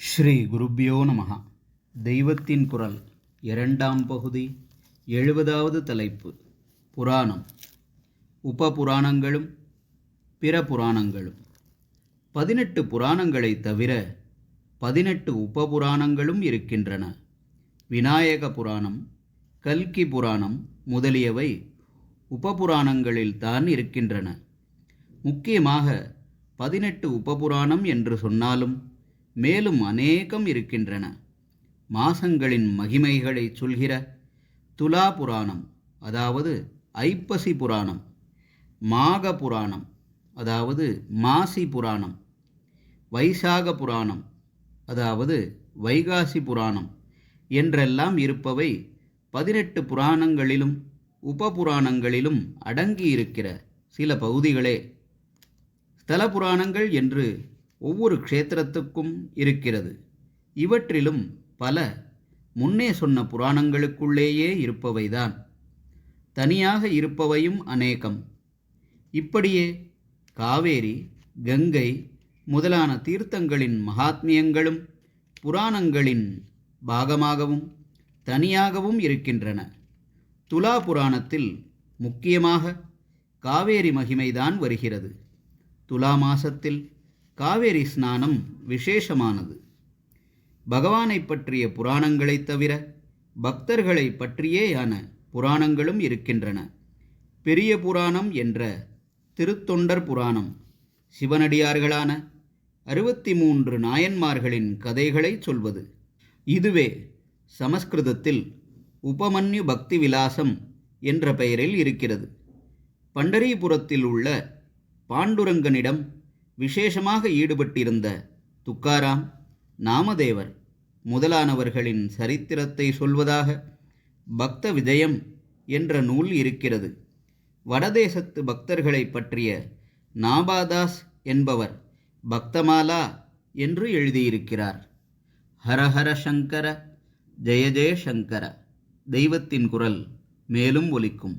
ஸ்ரீ குருப்பியோ நமஹ. தெய்வத்தின் குரல் இரண்டாம் பகுதி எழுபதாவது தலைப்பு புராணம். உப புராணங்களும் பிற புராணங்களும். பதினெட்டு புராணங்களை தவிர பதினெட்டு உப புராணங்களும் இருக்கின்றன. விநாயக புராணம் கல்கி புராணம் முதலியவை உப புராணங்களில்தான் இருக்கின்றன. முக்கியமாக பதினெட்டு உபபுராணம் என்று சொன்னாலும் மேலும் அநேகம் இருக்கின்றன. மாசங்களின் மகிமைகளை சொல்கிற துலா புராணம் அதாவது ஐப்பசி புராணம் மாக புராணம் அதாவது மாசி புராணம் வைசாக புராணம் அதாவது வைகாசி புராணம் என்றெல்லாம் இருப்பவை பதினெட்டு புராணங்களிலும் உபபுராணங்களிலும் அடங்கியிருக்கிற சில பகுதிகளே. ஸ்தல புராணங்கள் என்று ஒவ்வொரு க்ஷேத்திரத்துக்கும் இருக்கிறது. இவற்றிலும் பல முன்னே சொன்ன புராணங்களுக்குள்ளேயே இருப்பவைதான். தனியாக இருப்பவையும் அநேகம். இப்படியே காவேரி கங்கை முதலான தீர்த்தங்களின் மகாத்மியங்களும் புராணங்களின் பாகமாகவும் தனியாகவும் இருக்கின்றன. துலா புராணத்தில் முக்கியமாக காவேரி மகிமைதான் வருகிறது. துலா மாசத்தில் காவேரி ஸ்நானம் விசேஷமானது. பகவானை பற்றிய புராணங்களைத் தவிர பக்தர்களை பற்றியேயான புராணங்களும் இருக்கின்றன. பெரிய புராணம் என்ற திருத்தொண்டர் புராணம் சிவனடியார்களான அறுபத்தி மூன்று நாயன்மார்களின் கதைகளை சொல்வது. இதுவே சமஸ்கிருதத்தில் உபமன்யு பக்தி விலாசம் என்ற பெயரில் இருக்கிறது. பண்டரிபுரத்தில் உள்ள பாண்டுரங்கனிடம் விசேஷமாக ஈடுபட்டிருந்த துக்காராம் நாமதேவர் முதலானவர்களின் சரித்திரத்தை சொல்வதாக பக்த விஜயம் என்ற நூல் இருக்கிறது. வடதேசத்து பக்தர்களை பற்றிய நாபாதாஸ் என்பவர் பக்தமாலா என்று எழுதியிருக்கிறார். ஹரஹர சங்கர ஜெய ஜெய சங்கர தெய்வத்தின் குரல் மேலும் ஒலிக்கும்.